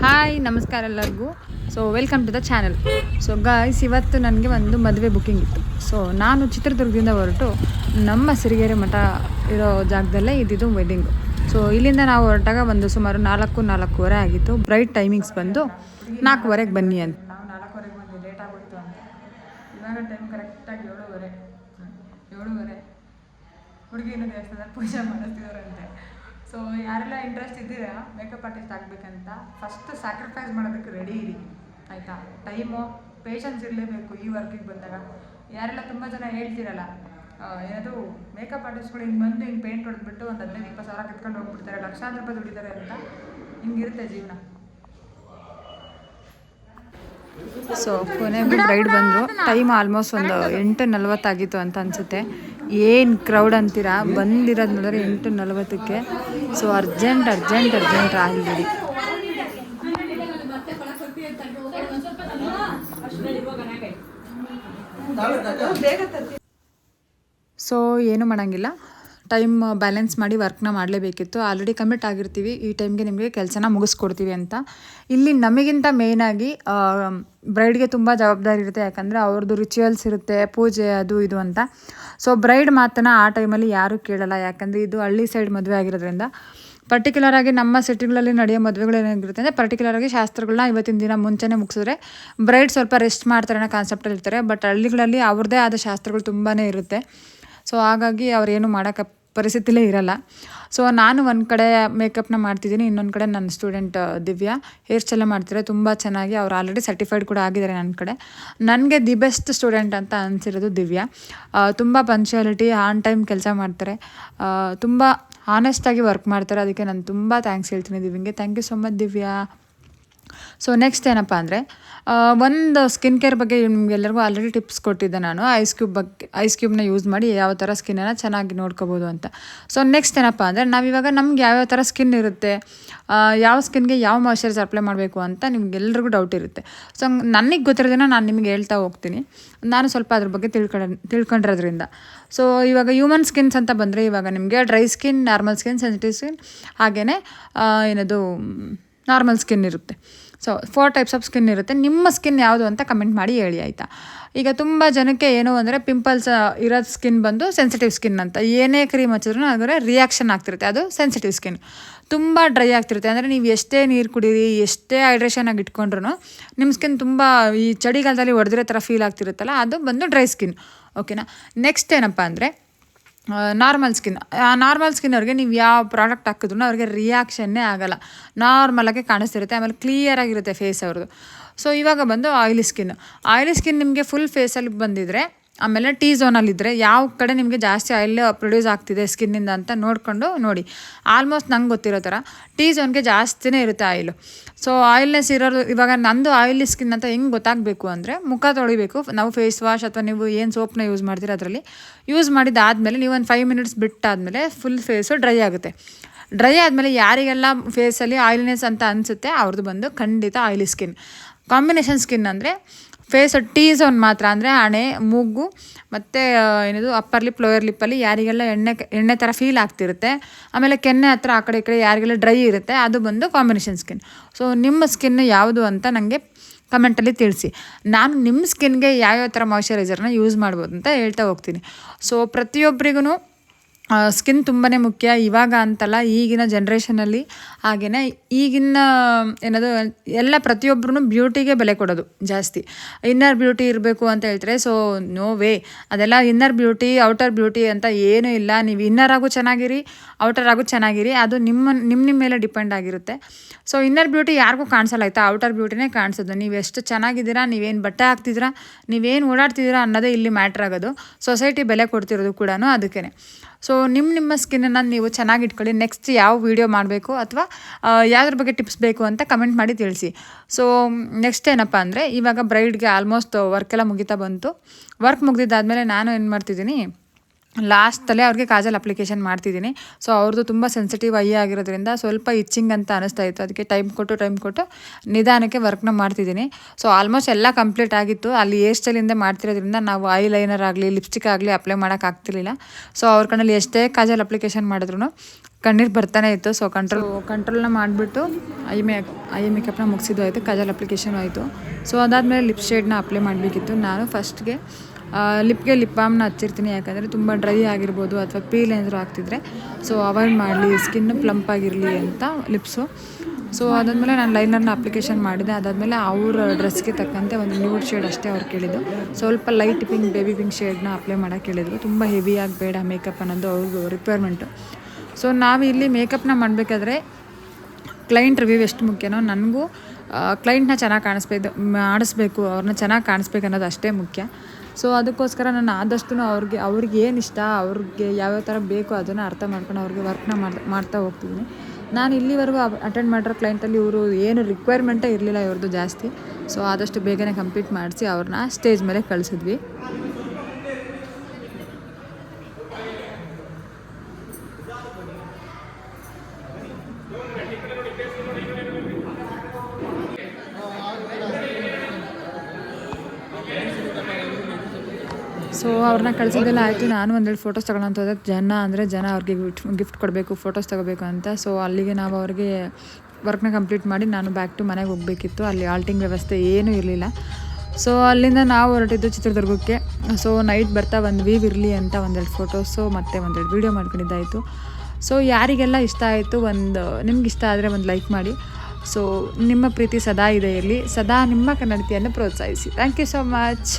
Hi ನಮಸ್ಕಾರ ಎಲ್ಲರಿಗೂ so welcome to the channel so guys ಇವತ್ತು ನನಗೆ ಒಂದು ಮದುವೆ ಬುಕ್ಕಿಂಗ್ ಇತ್ತು ಸೊ ನಾನು ಚಿತ್ರದುರ್ಗದಿಂದ ಹೊರಟು ನಮ್ಮ ಸಿರಿಗೆರೆ ಮಠ ಇರೋ ಜಾಗದಲ್ಲೇ ಇದ್ದಿದ್ದು ವೆಡ್ಡಿಂಗು ಸೊ ಇಲ್ಲಿಂದ ನಾವು ಹೊರಟಾಗ ಒಂದು ಸುಮಾರು ನಾಲ್ಕು ನಾಲ್ಕೂವರೆ ಆಗಿತ್ತು ಬ್ರೈಟ್ ಟೈಮಿಂಗ್ಸ್ ಬಂದು ನಾಲ್ಕೂವರೆಗೆ ಬನ್ನಿ ಅಂತ ನಾವು ನಾಲ್ಕೂವರೆಗೆ ಬಂದು ಲೇಟ್ ಆಗೋಯ್ತು ಅಂತ ಇವಾಗ ಟೈಮ್ ಕರೆಕ್ಟಾಗಿ ಏಳುವರೆ ಏಳುವರೆ ಹುಡುಗಿನ ದೇವಸ್ಥಾನದಲ್ಲಿ ಪೂಜೆ ಸೊ ಯಾರೆಲ್ಲ ಇಂಟ್ರೆಸ್ಟ್ ಇದ್ದೀರಾ ಮೇಕಪ್ ಆರ್ಟಿಸ್ಟ್ ಆಗಬೇಕಂತ ಫಸ್ಟ್ ಸ್ಯಾಕ್ರಿಫೈಸ್ ಮಾಡೋದಕ್ಕೆ ರೆಡಿ ಇರಿ, ಆಯಿತಾ? ಟೈಮು ಪೇಷನ್ಸ್ ಇರಲೇಬೇಕು ಈ ವರ್ಕಿಗೆ ಬಂದಾಗ. ಯಾರೆಲ್ಲ ತುಂಬ ಜನ ಹೇಳ್ತಿರಲ್ಲ ಏನದು ಮೇಕಪ್ ಆರ್ಟಿಸ್ಟ್ಗಳು ಹಿಂಗೆ ಬಂದು ಹಿಂಗೆ ಪೇಂಟ್ ಹೊಡೆದ್ಬಿಟ್ಟು ಒಂದು ಹದಿನೈದು, ಇಪ್ಪತ್ತು ಸಾವಿರ ಕಿತ್ಕೊಂಡು ಹೋಗ್ಬಿಡ್ತಾರೆ, ಲಕ್ಷಾಂತರ ರೂಪಾಯಿ ದುಡಿತಾರೆ ಅಂತ, ಹಿಂಗಿರುತ್ತೆ ಜೀವನ. ಸೊ ಕೊನೆಗೂ ಬ್ರೈಡ್ ಬಂದರು. ಟೈಮ್ ಆಲ್ಮೋಸ್ಟ್ ಒಂದು ಎಂಟು ನಲ್ವತ್ತಾಗಿತ್ತು ಅಂತ ಅನಿಸುತ್ತೆ. ಏನು ಕ್ರೌಡ್ ಅಂತೀರಾ? ಬಂದಿರೋದು ನೋಡಿದ್ರೆ ಎಂಟು ನಲ್ವತ್ತಕ್ಕೆ. ಸೊ ಅರ್ಜೆಂಟ್ ಅರ್ಜೆಂಟ್ ಅರ್ಜೆಂಟ್ ಆಗಿಬಿಡಿ ಸೊ ಏನು ಮಾಡೋಂಗಿಲ್ಲ. ಟೈಮ್ ಬ್ಯಾಲೆನ್ಸ್ ಮಾಡಿ ವರ್ಕ್ನ ಮಾಡಲೇಬೇಕಿತ್ತು. ಆಲ್ರೆಡಿ ಕಮಿಟ್ ಆಗಿರ್ತೀವಿ. ಈ ಟೈಮ್ಗೆ ನಿಮಗೆ ಕೆಲಸನ ಮುಗಿಸ್ಕೊಡ್ತೀವಿ ಅಂತ. ಇಲ್ಲಿ ನಮಗಿಂತ ಮೇಯ್ನಾಗಿ ಬ್ರೈಡ್ಗೆ ತುಂಬ ಜವಾಬ್ದಾರಿ ಇರುತ್ತೆ. ಯಾಕಂದರೆ ಅವ್ರದ್ದು ರಿಚುವಲ್ಸ್ ಇರುತ್ತೆ, ಪೂಜೆ ಅದು ಇದು ಅಂತ. ಸೊ ಬ್ರೈಡ್ ಮಾತನ್ನು ಆ ಟೈಮಲ್ಲಿ ಯಾರೂ ಕೇಳಲ್ಲ. ಯಾಕಂದರೆ ಇದು ಹಳ್ಳಿ ಸೈಡ್ ಮದುವೆ ಆಗಿರೋದ್ರಿಂದ. ಪರ್ಟಿಕ್ಯುಲರ್ ಆಗಿ ನಮ್ಮ ಸಿಟಿಗಳಲ್ಲಿ ನಡೆಯೋ ಮದುವೆಗಳು ಏನಾಗಿರುತ್ತೆ ಅಂದರೆ ಪರ್ಟಿಕ್ಯುಲರ್ ಆಗಿ ಶಾಸ್ತ್ರಗಳನ್ನ ಇವತ್ತಿನ ದಿನ ಮುಂಚೆನೇ ಮುಗಿಸಿದ್ರೆ ಬ್ರೈಡ್ ಸ್ವಲ್ಪ ರೆಸ್ಟ್ ಮಾಡ್ತಾರೆ ಅನ್ನೋ ಕಾನ್ಸೆಪ್ಟಲ್ಲಿ ಇರ್ತಾರೆ. ಬಟ್ ಹಳ್ಳಿಗಳಲ್ಲಿ ಅವ್ರದ್ದೇ ಆದ ಶಾಸ್ತ್ರಗಳು ತುಂಬಾ ಇರುತ್ತೆ. ಸೊ ಹಾಗಾಗಿ ಅವ್ರೇನು ಮಾಡೋಕ್ಕೆ ಪರಿಸ್ಥಿತಿಲೇ ಇರಲ್ಲ. ಸೊ ನಾನು ಒಂದು ಕಡೆ ಮೇಕಪ್ನ ಮಾಡ್ತಿದ್ದೀನಿ, ಇನ್ನೊಂದು ಕಡೆ ನನ್ನ ಸ್ಟೂಡೆಂಟ್ ದಿವ್ಯಾ. ಹೇರ್ ಸ್ಟೈಲ್ ಮಾಡ್ತಾರೆ ತುಂಬ ಚೆನ್ನಾಗಿ. ಅವ್ರು ಆಲ್ರೆಡಿ ಸರ್ಟಿಫೈಡ್ ಕೂಡ ಆಗಿದ್ದಾರೆ ನನ್ನ ಕಡೆ. ನನಗೆ ದಿ ಬೆಸ್ಟ್ ಸ್ಟೂಡೆಂಟ್ ಅಂತ ಅನಿಸಿರೋದು ದಿವ್ಯಾ. ತುಂಬ ಪಂಚುಯಾಲಿಟಿ ಆನ್ ಟೈಮ್ ಕೆಲಸ ಮಾಡ್ತಾರೆ. ತುಂಬ ಆನೆಸ್ಟಾಗಿ ವರ್ಕ್ ಮಾಡ್ತಾರೆ. ಅದಕ್ಕೆ ನಾನು ತುಂಬ ಥ್ಯಾಂಕ್ಸ್ ಹೇಳ್ತೀನಿ ದಿವ್ಯಂಗೆ. Thank you so much Divya. So next ಏನಪ್ಪ ಅಂದರೆ ಒಂದು ಸ್ಕಿನ್ ಕೇರ್ ಬಗ್ಗೆ ನಿಮಗೆಲ್ಲರಿಗೂ ಆಲ್ರೆಡಿ ಟಿಪ್ಸ್ ಕೊಟ್ಟಿದ್ದೆ ನಾನು. ಐಸ್ ಕ್ಯೂಬ್ ಬಗ್ಗೆ ಐಸ್ ಕ್ಯೂಬ್ನ ಯೂಸ್ ಮಾಡಿ ಯಾವ ಥರ ಸ್ಕಿನ್ನನ್ನು ಚೆನ್ನಾಗಿ ನೋಡ್ಕೋಬೋದು ಅಂತ. ಸೊ ನೆಕ್ಸ್ಟ್ ಏನಪ್ಪ ಅಂದರೆ, ನಾವಿವಾಗ ನಮ್ಗೆ ಯಾವ್ಯಾವ ಥರ ಸ್ಕಿನ್ ಇರುತ್ತೆ ಯಾವ ಸ್ಕಿನ್ಗೆ ಯಾವ ಮಾಯ್ಶ್ಚರೈಸರ್ ಅಪ್ಲೈ ಮಾಡಬೇಕು ಅಂತ ನಿಮ್ಗೆಲ್ರಿಗೂ ಡೌಟ್ ಇರುತ್ತೆ. ಸೊ ನನಗೆ ಗೊತ್ತಿರೋದನ್ನ ನಾನು ನಿಮಗೆ ಹೇಳ್ತಾ ಹೋಗ್ತೀನಿ. ನಾನು ಸ್ವಲ್ಪ ಅದ್ರ ಬಗ್ಗೆ ತಿಳ್ಕೊಂಡ ತಿಳ್ಕೊಂಡಿರೋದ್ರಿಂದ. ಸೊ ಇವಾಗ ಹ್ಯೂಮನ್ ಸ್ಕಿನ್ಸ್ ಅಂತ ಬಂದರೆ ಇವಾಗ ನಿಮಗೆ dry skin normal skin sensitive skin ಹಾಗೆಯೇ ಏನದು ನಾರ್ಮಲ್ ಸ್ಕಿನ್ ಇರುತ್ತೆ. So four types of skin ಇರುತ್ತೆ. ನಿಮ್ಮ ಸ್ಕಿನ್ ಯಾವುದು ಅಂತ ಕಮೆಂಟ್ ಮಾಡಿ ಹೇಳಿ, ಆಯಿತಾ? ಈಗ ತುಂಬ ಜನಕ್ಕೆ ಏನು ಅಂದರೆ ಪಿಂಪಲ್ಸ್ ಇರೋ ಸ್ಕಿನ್ ಬಂದು ಸೆನ್ಸಿಟಿವ್ ಸ್ಕಿನ್ ಅಂತ. ಏನೇ ಕ್ರೀಮ್ ಹಚ್ಚಿದ್ರು ಅದರ ರಿಯಾಕ್ಷನ್ ಆಗ್ತಿರುತ್ತೆ. ಅದು ಸೆನ್ಸಿಟಿವ್ ಸ್ಕಿನ್ ತುಂಬ ಡ್ರೈ ಆಗ್ತಿರುತ್ತೆ. ಅಂದರೆ ನೀವು ಎಷ್ಟೇ ನೀರು ಕುಡೀರಿ, ಎಷ್ಟೇ ಹೈಡ್ರೇಷನ್ ಆಗಿ ಇಟ್ಕೊಂಡ್ರು ನಿಮ್ಮ ಸ್ಕಿನ್ ತುಂಬ ಈ ಚಳಿಗಾಲದಲ್ಲಿ ಒಡೆದಿರೋ ಥರ ಫೀಲ್ ಆಗ್ತಿರುತ್ತಲ್ಲ, ಅದು ಬಂದು ಡ್ರೈ ಸ್ಕಿನ್ ಓಕೆನಾ ನೆಕ್ಸ್ಟ್ ಏನಪ್ಪ ಅಂದರೆ ನಾರ್ಮಲ್ ಸ್ಕಿನ್ ಆ ನಾರ್ಮಲ್ ಸ್ಕಿನ್ ಅವ್ರಿಗೆ ನೀವು ಯಾವ ಪ್ರಾಡಕ್ಟ್ ಹಾಕಿದ್ರು ಅವ್ರಿಗೆ ರಿಯಾಕ್ಷನ್ನೇ ಆಗಲ್ಲ. ನಾರ್ಮಲಾಗೆ ಕಾಣಿಸ್ತಿರುತ್ತೆ, ಆಮೇಲೆ ಕ್ಲಿಯರ್ ಆಗಿರುತ್ತೆ ಫೇಸ್ ಅವ್ರದ್ದು ಸೊ ಇವಾಗ ಬಂದು ಆಯಿಲಿ ಸ್ಕಿನ್ ಆಯಿಲಿ ಸ್ಕಿನ್ ನಿಮಗೆ ಫುಲ್ ಫೇಸಲ್ಲಿ ಬಂದಿದ್ರೆ ಆಮೇಲೆ ಟೀ ಝೋನಲ್ಲಿದ್ದರೆ ಯಾವ ಕಡೆ ನಿಮಗೆ ಜಾಸ್ತಿ ಆಯಿಲ್ ಪ್ರೊಡ್ಯೂಸ್ ಆಗ್ತಿದೆ ಸ್ಕಿನ್ನಿಂದ ಅಂತ ನೋಡಿಕೊಂಡು ನೋಡಿ. ಆಲ್ಮೋಸ್ಟ್ ನಂಗೆ ಗೊತ್ತಿರೋ ಥರ ಟೀ ಝೋನ್ಗೆ ಜಾಸ್ತಿನೇ ಇರುತ್ತೆ ಆಯಿಲು ಸೊ ಆಯಿಲ್ನೆಸ್ ಇರೋದು ಇವಾಗ ನಂದು ಆಯಿಲಿ ಸ್ಕಿನ್ ಅಂತ ಹೆಂಗೆ ಗೊತ್ತಾಗಬೇಕು ಅಂದರೆ ಮುಖ ತೊಳಿಬೇಕು. ನಾವು ಫೇಸ್ ವಾಶ್ ಅಥವಾ ನೀವು ಏನು ಸೋಪ್ನ ಯೂಸ್ ಮಾಡ್ತೀರ ಅದರಲ್ಲಿ. ಯೂಸ್ ಮಾಡಿದ್ದಾದಮೇಲೆ ನೀವು ಒಂದು ಫೈವ್ ಮಿನಿಟ್ಸ್ ಬಿಟ್ಟಾದಮೇಲೆ ಫುಲ್ ಫೇಸು ಡ್ರೈ ಆಗುತ್ತೆ. ಡ್ರೈ ಆದಮೇಲೆ ಯಾರಿಗೆಲ್ಲ ಫೇಸಲ್ಲಿ ಆಯಿಲಿನೆಸ್ ಅಂತ ಅನಿಸುತ್ತೆ ಅವ್ರದ್ದು ಬಂದು ಖಂಡಿತ ಆಯಿಲಿ ಸ್ಕಿನ್ ಕಾಂಬಿನೇಷನ್ ಸ್ಕಿನ್ ಅಂದರೆ ಫೇಸ್ ಟೀ ಝೋನ್ ಮಾತ್ರ ಅಂದರೆ ಹಣೆ, ಮೂಗು, ಮತ್ತು ಏನಿದು ಅಪ್ಪರ್ ಲಿಪ್ ಲೋಯರ್ ಲಿಪ್ಪಲ್ಲಿ ಯಾರಿಗೆಲ್ಲ ಎಣ್ಣೆ ಎಣ್ಣೆ ಥರ ಫೀಲ್ ಆಗ್ತಿರುತ್ತೆ. ಆಮೇಲೆ ಕೆನ್ನೆ ಹತ್ರ ಆ ಕಡೆ ಈ ಕಡೆ ಯಾರಿಗೆಲ್ಲ ಡ್ರೈ ಇರುತ್ತೆ, ಅದು ಬಂದು ಕಾಂಬಿನೇಷನ್ ಸ್ಕಿನ್ ಸೊ ನಿಮ್ಮ ಸ್ಕಿನ್ ಯಾವುದು ಅಂತ ನನಗೆ ಕಮೆಂಟಲ್ಲಿ ತಿಳಿಸಿ. ನಾನು ನಿಮ್ಮ ಸ್ಕಿನ್ಗೆ ಯಾವ್ಯಾವ ಥರ ಮಾಯ್ಶ್ಚರೈಸರ್ನ ಯೂಸ್ ಮಾಡ್ಬೋದು ಅಂತ ಹೇಳ್ತಾ ಹೋಗ್ತೀನಿ. ಸೊ ಪ್ರತಿಯೊಬ್ಬರಿಗೂ ಸ್ಕಿನ್ ತುಂಬಾ ಮುಖ್ಯ. ಇವಾಗ ಅಂತಲ್ಲ, ಈಗಿನ ಜನ್ರೇಷನಲ್ಲಿ ಹಾಗೆಯೇ ಈಗಿನ, ಏನದು, ಎಲ್ಲ ಪ್ರತಿಯೊಬ್ಬರೂ ಬ್ಯೂಟಿಗೆ ಬೆಲೆ ಕೊಡೋದು ಜಾಸ್ತಿ. ಇನ್ನರ್ ಬ್ಯೂಟಿ ಇರಬೇಕು ಅಂತ ಹೇಳ್ತಾರೆ. ಸೊ ನೋ ವೇ ಅದೆಲ್ಲ ಇನ್ನರ್ ಬ್ಯೂಟಿ ಔಟರ್ ಬ್ಯೂಟಿ ಅಂತ ಏನೂ ಇಲ್ಲ. ನೀವು ಇನ್ನರ್ ಆಗು ಚೆನ್ನಾಗಿರಿ ಔಟರ್ ಆಗು ಚೆನ್ನಾಗಿರಿ. ಅದು ನಿಮ್ಮ ನಿಮ್ಮ ನಿಮ್ಮ ಮೇಲೆ ಡಿಪೆಂಡ್ ಆಗಿರುತ್ತೆ. ಸೊ ಇನ್ನರ್ ಬ್ಯೂಟಿ ಯಾರಿಗೂ ಕಾಣಿಸಲ್ಲ ಆಯಿತಾ ಔಟರ್ ಬ್ಯೂಟಿನೇ ಕಾಣಿಸೋದು. ನೀವು ಎಷ್ಟು ಚೆನ್ನಾಗಿದ್ದೀರಾ, ನೀವೇನು ಬಟ್ಟೆ ಹಾಕ್ತಿದ್ದೀರಾ, ನೀವೇನು ಓಡಾಡ್ತಿದ್ದೀರಾ ಅನ್ನೋದೇ ಇಲ್ಲಿ ಮ್ಯಾಟ್ರ್ ಆಗೋದು. ಸೊಸೈಟಿ ಬೆಲೆ ಕೊಡ್ತಿರೋದು ಕೂಡ ಅದಕ್ಕೇ ಸೊ ನಿಮ್ಮ ನಿಮ್ಮ ಸ್ಕಿನ್ನನ್ನು ನೀವು ಚೆನ್ನಾಗಿ ಇಟ್ಕೊಳ್ಳಿ. ನೆಕ್ಸ್ಟ್ ಯಾವ ವೀಡಿಯೋ ಮಾಡಬೇಕು ಅಥವಾ ಯಾವ್ದ್ರ ಬಗ್ಗೆ ಟಿಪ್ಸ್ ಬೇಕು ಅಂತ ಕಮೆಂಟ್ ಮಾಡಿ ತಿಳಿಸಿ. ಸೊ ನೆಕ್ಸ್ಟ್ ಏನಪ್ಪ ಅಂದರೆ, ಇವಾಗ ಬ್ರೈಡ್ಗೆ ಆಲ್ಮೋಸ್ಟ್ ವರ್ಕೆಲ್ಲ ಮುಗಿತಾ ಬಂತು. ವರ್ಕ್ ಮುಗಿದಿದ್ದಾದಮೇಲೆ ನಾನು ಏನು ಮಾಡ್ತಿದ್ದೀನಿ ಲಾಸ್ಟಲ್ಲೇ ಅವ್ರಿಗೆ ಕಾಜಲ್ ಅಪ್ಲಿಕೇಶನ್ ಮಾಡ್ತಿದ್ದೀನಿ. ಸೊ ಅವ್ರದ್ದು ತುಂಬ ಸೆನ್ಸಿಟಿವ್ ಐ ಆಗಿರೋದ್ರಿಂದ ಸ್ವಲ್ಪ ಇಚ್ಚಿಂಗ್ ಅಂತ ಅನಿಸ್ತಾ ಇತ್ತು. ಅದಕ್ಕೆ ಟೈಮ್ ಕೊಟ್ಟು ಟೈಮ್ ಕೊಟ್ಟು ನಿಧಾನಕ್ಕೆ ವರ್ಕ್ನ ಮಾಡ್ತಿದ್ದೀನಿ. ಸೊ ಆಲ್ಮೋಸ್ಟ್ ಎಲ್ಲ ಕಂಪ್ಲೀಟ್ ಆಗಿತ್ತು. ಅಲ್ಲಿ ಏರ್ ಸ್ಟೈಲಿಂದ ಮಾಡ್ತಿರೋದ್ರಿಂದ ನಾವು ಐ ಲೈನರ್ ಆಗಲಿ ಲಿಪ್ಸ್ಟಿಕ್ ಆಗಲಿ ಅಪ್ಲೈ ಮಾಡೋಕ್ಕಾಗ್ತಿರ್ಲಿಲ್ಲ ಸೊ ಅವ್ರ ಕಣ್ಣಲ್ಲಿ ಎಷ್ಟೇ ಕಾಜಲ್ ಅಪ್ಲಿಕೇಶನ್ ಮಾಡಿದ್ರು ಕಣ್ಣೀರು ಬರ್ತಾನೆ ಇತ್ತು. ಸೊ ಕಂಟ್ರೋಲ್ ಕಂಟ್ರೋಲ್ನ ಮಾಡಿಬಿಟ್ಟು ಐ ಮೇ ಐ ಮೇಕಪ್ನ ಮುಗಿಸಿದ್ದು ಆಯಿತು. ಕಾಜಲ್ ಅಪ್ಲಿಕೇಶನ್ ಆಯಿತು. ಸೊ ಅದಾದಮೇಲೆ ಲಿಪ್ ಶೇಡ್ನ ಅಪ್ಲೈ ಮಾಡಬೇಕಿತ್ತು. ನಾನು ಫಸ್ಟ್ಗೆ ಲಿಪ್ಗೆ ಲಿಪ್ ಬಾಮ್ನ ಹಚ್ಚಿರ್ತೀನಿ, ಯಾಕಂದರೆ ತುಂಬ ಡ್ರೈ ಆಗಿರ್ಬೋದು ಅಥವಾ ಪೀಲ್ ಏನಾದರೂ ಆಗ್ತಿದ್ರೆ. ಸೊ ಅವಾಯ್ಡ್ ಮಾಡಲಿ ಸ್ಕಿನ್ ಪ್ಲಂಪ್ ಆಗಿರಲಿ ಅಂತ ಲಿಪ್ಸು ಸೊ ಅದಾದಮೇಲೆ ನಾನು ಲೈನರ್ನ ಅಪ್ಲಿಕೇಶನ್ ಮಾಡಿದೆ. ಅದಾದಮೇಲೆ ಅವ್ರ ಡ್ರೆಸ್ಗೆ ತಕ್ಕಂತೆ ಒಂದು ನ್ಯೂಡ್ ಶೇಡ್ ಅಷ್ಟೇ ಅವ್ರು ಕೇಳಿದ್ದು. ಸ್ವಲ್ಪ ಲೈಟ್ ಪಿಂಕ್ ಬೇಬಿ ಪಿಂಕ್ ಶೇಡ್ನ ಅಪ್ಲೈ ಮಾಡೋಕೆ ಕೇಳಿದ್ರು. ತುಂಬ ಹೆವಿಯಾಗಿ ಬೇಡ ಮೇಕಪ್ ಅನ್ನೋದು ಅವ್ರಿಗೂ ರಿಕ್ವೈರ್ಮೆಂಟು ಸೊ ನಾವು ಇಲ್ಲಿ ಮೇಕಪ್ನ ಮಾಡಬೇಕಾದ್ರೆ ಕ್ಲೈಂಟ್ ರಿವ್ಯೂ ಎಷ್ಟು ಮುಖ್ಯನೋ ನನಗೂ ಕ್ಲೈಂಟ್ನ ಚೆನ್ನಾಗಿ ಕಾಣಿಸ್ಬೇಕು, ಮಾಡಿಸ್ಬೇಕು ಅವ್ರನ್ನ ಚೆನ್ನಾಗಿ ಕಾಣಿಸ್ಬೇಕು ಅನ್ನೋದು ಅಷ್ಟೇ ಮುಖ್ಯ. ಸೊ ಅದಕ್ಕೋಸ್ಕರ ನಾನು ಆದಷ್ಟು ಅವ್ರಿಗೆ ಅವ್ರಿಗೆ ಏನು ಇಷ್ಟ ಅವ್ರಿಗೆ ಯಾವ್ಯಾವ ಥರ ಬೇಕು ಅದನ್ನು ಅರ್ಥ ಮಾಡ್ಕೊಂಡು ಅವ್ರಿಗೆ ವರ್ಕ್ನ ಮಾಡಿ ಮಾಡ್ತಾ ಹೋಗ್ತಿದ್ದೀನಿ ನಾನು ಇಲ್ಲಿವರೆಗೂ ಅಟೆಂಡ್ ಮಾಡಿರೋ ಕ್ಲೈಂಟಲ್ಲಿ ಇವರು ಏನು ರಿಕ್ವೈರ್ಮೆಂಟೇ ಇರಲಿಲ್ಲ ಇವ್ರದ್ದು ಜಾಸ್ತಿ. ಸೊ ಆದಷ್ಟು ಬೇಗನೆ ಕಂಪ್ಲೀಟ್ ಮಾಡಿಸಿ ಅವ್ರನ್ನ ಸ್ಟೇಜ್ ಮೇಲೆ ಕಳಿಸಿದ್ವಿ. ಸೊ ಅವ್ರನ್ನ ಕಳಿಸಿದ್ದೆಲ್ಲ ಆಯಿತು. ನಾನು ಒಂದೆರಡು ಫೋಟೋಸ್ ತಗೊಳ್ಳೋಂತ ಹೋದೆ. ಜನ ಅಂದರೆ ಜನ ಅವ್ರಿಗೆ ಗಿಫ್ಟ್ ಗಿಫ್ಟ್ ಕೊಡಬೇಕು ಫೋಟೋಸ್ ತಗೋಬೇಕು ಅಂತ. ಸೊ ಅಲ್ಲಿಗೆ ನಾವು ಅವ್ರಿಗೆ ವರ್ಕ್ನ ಕಂಪ್ಲೀಟ್ ಮಾಡಿ ನಾನು ಬ್ಯಾಕ್ ಟು ಮನೆಗೆ ಹೋಗಬೇಕಿತ್ತು. ಅಲ್ಲಿ ಆಲ್ಟಿಂಗ್ ವ್ಯವಸ್ಥೆ ಏನೂ ಇರಲಿಲ್ಲ. ಸೊ ಅಲ್ಲಿಂದ ನಾವು ಹೊರಟಿದ್ದು ಚಿತ್ರದುರ್ಗಕ್ಕೆ. ಸೊ ನೈಟ್ ಬರ್ತಾ ಒಂದು ವೀವ್ ಇರಲಿ ಅಂತ ಒಂದೆರಡು ಫೋಟೋಸು ಮತ್ತು ಒಂದೆರಡು ವೀಡಿಯೋ ಮಾಡ್ಕೊಂಡಿದ್ದಾಯಿತು. ಸೊ ಯಾರಿಗೆಲ್ಲ ಇಷ್ಟ ಆಯಿತು ಒಂದು, ನಿಮ್ಗೆ ಇಷ್ಟ ಆದರೆ ಒಂದು ಲೈಕ್ ಮಾಡಿ. ಸೊ ನಿಮ್ಮ ಪ್ರೀತಿ ಸದಾ ಇದೆ ಇರಲಿ. ಸದಾ ನಿಮ್ಮ ಕನ್ನಡತಿಯನ್ನು ಪ್ರೋತ್ಸಾಹಿಸಿ. Thank you so much